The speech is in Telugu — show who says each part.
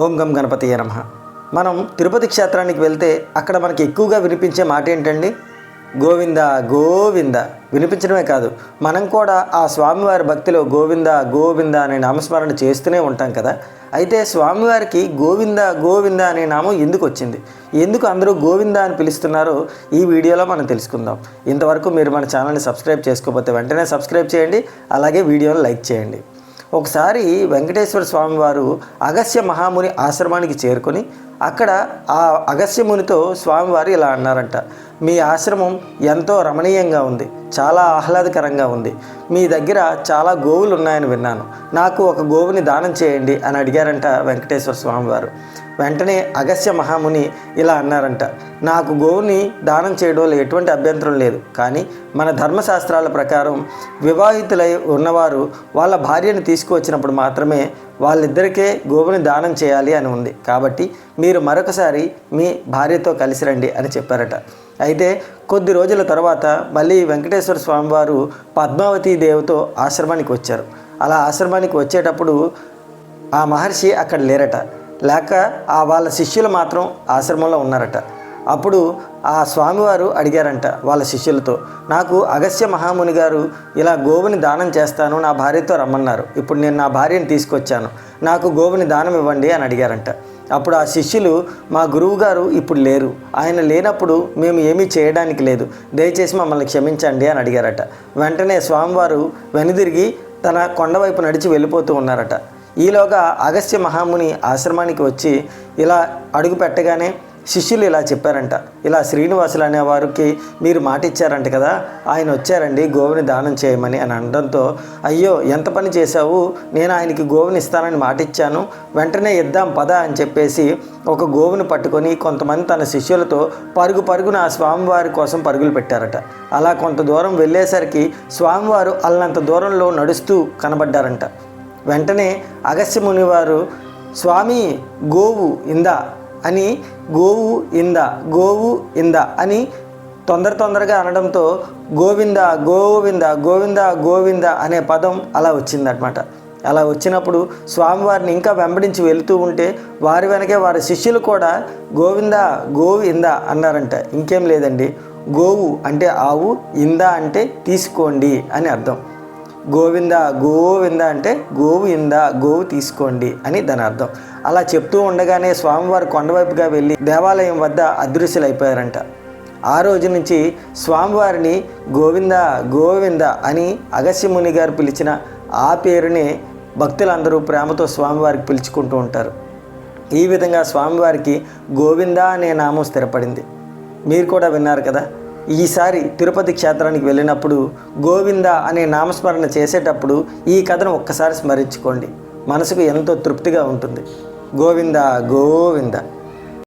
Speaker 1: ఓం గం గణపతి నమ. మనం తిరుపతి క్షేత్రానికి వెళ్తే అక్కడ మనకి ఎక్కువగా వినిపించే మాట ఏంటండి? గోవింద గోవింద. వినిపించడమే కాదు మనం కూడా ఆ స్వామివారి భక్తిలో గోవింద గోవింద అనే నామస్మరణ చేస్తూనే ఉంటాం కదా? అయితే స్వామివారికి గోవింద గోవింద అనే నామం ఎందుకు వచ్చింది? ఎందుకు అందరూ గోవింద అని పిలుస్తున్నారో ఈ వీడియోలో మనం తెలుసుకుందాం. ఇంతవరకు మీరు మన ఛానల్ని సబ్స్క్రైబ్ చేసుకోకపోతే వెంటనే సబ్స్క్రైబ్ చేయండి అలాగే వీడియోని లైక్ చేయండి. ఒకసారి వెంకటేశ్వర స్వామి వారు అగస్య మహాముని ఆశ్రమానికి చేరుకొని అక్కడ ఆ అగస్యమునితో స్వామివారు ఇలా అన్నారంట మీ ఆశ్రమం ఎంతో రమణీయంగా ఉంది చాలా ఆహ్లాదకరంగా ఉంది. మీ దగ్గర చాలా గోవులు ఉన్నాయని విన్నాను. నాకు ఒక గోవుని దానం చేయండి అని అడిగారంట వెంకటేశ్వర స్వామివారు. వెంటనే అగస్య మహాముని ఇలా అన్నారంట నాకు గోవుని దానం చేయడంలో ఎటువంటి అభ్యంతరం లేదు కానీ మన ధర్మశాస్త్రాల ప్రకారం వివాహితులై ఉన్నవారు వాళ్ళ భార్యను తీసుకువచ్చినప్పుడు మాత్రమే వాళ్ళిద్దరికే గోవుని దానం చేయాలి అని ఉంది. కాబట్టి మీరు మరొకసారి మీ భార్యతో కలిసి రండి అని చెప్పారట. అయితే కొద్ది రోజుల తర్వాత మళ్ళీ వెంకటేశ్వర స్వామివారు పద్మావతి దేవతో ఆశ్రమానికి వచ్చారు. అలా ఆశ్రమానికి వచ్చేటప్పుడు ఆ మహర్షి అక్కడ లేరట. లేక ఆ వాళ్ళ శిష్యులు మాత్రం ఆశ్రమంలో ఉన్నారట. అప్పుడు ఆ స్వామివారు అడిగారంట వాళ్ళ శిష్యులతో నాకు అగస్య మహాముని గారు ఇలా గోవుని దానం చేస్తాను నా భార్యతో రమ్మన్నారు. ఇప్పుడు నేను నా భార్యను తీసుకొచ్చాను. నాకు గోవుని దానం ఇవ్వండి అని అడిగారంట. అప్పుడు ఆ శిష్యులు మా గురువు గారు ఇప్పుడు లేరు. ఆయన లేనప్పుడు మేము ఏమీ చేయడానికి లేదు. దయచేసి మమ్మల్ని క్షమించండి అని అడిగారట. వెంటనే స్వామివారు వెనుదిరిగి తన కొండవైపు నడిచి వెళ్ళిపోతూ ఉన్నారట. ఈలోగా అగస్త్య మహాముని ఆశ్రమానికి వచ్చి ఇలా అడుగు పెట్టగానే శిష్యులు ఇలా చెప్పారంట. ఇలా శ్రీనివాసులు అనే వారికి మీరు మాట ఇచ్చారంట కదా ఆయన వచ్చారండి గోవుని దానం చేయమని అని అనడంతో అయ్యో ఎంత పని చేశావు? నేను ఆయనకి గోవుని ఇస్తానని మాట ఇచ్చాను వెంటనే ఇద్దాం పద అని చెప్పేసి ఒక గోవుని పట్టుకొని కొంతమంది తన శిష్యులతో పరుగు పరుగున ఆ స్వామివారి కోసం పరుగులు పెట్టారట. అలా కొంత దూరం వెళ్ళేసరికి స్వామివారు అల్లంత దూరంలో నడుస్తూ కనబడ్డారంట. వెంటనే అగస్త్య మునివారు స్వామి గోవు ఇందా? అని గోవు ఇంద గోవు ఇంద అని తొందర తొందరగా అనడంతో గోవింద గోవింద గోవింద గోవింద అనే పదం అలా వచ్చిందనమాట అలా వచ్చినప్పుడు స్వామివారిని ఇంకా వెంబడించి వెళుతూ ఉంటే వారి వెనకే వారి శిష్యులు కూడా గోవింద గోవు ఇంద అన్నారంట. ఇంకేం లేదండి. గోవు అంటే ఆవు ఇంద అంటే తీసుకోండి అని అర్థం. గోవింద గోవింద అంటే గోవు ఇంద గోవు తీసుకోండి అని దాని అర్థం. అలా చెప్తూ ఉండగానే స్వామివారు కొండవైపుగా వెళ్ళి దేవాలయం వద్ద అదృశ్యులైపోయారంట. ఆ రోజు నుంచి స్వామివారిని గోవింద గోవింద అని అగస్యముని గారు పిలిచిన ఆ పేరునే భక్తులందరూ ప్రేమతో స్వామివారికి పిలుచుకుంటూ ఉంటారు. ఈ విధంగా స్వామివారికి గోవింద అనే నామం స్థిరపడింది. మీరు కూడా విన్నారు కదా? ఈసారి తిరుపతి క్షేత్రానికి వెళ్ళినప్పుడు గోవింద అనే నామస్మరణ చేసేటప్పుడు ఈ కథను ఒక్కసారి స్మరించుకోండి. మనసుకు ఎంతో తృప్తిగా ఉంటుంది. గోవింద గోవింద.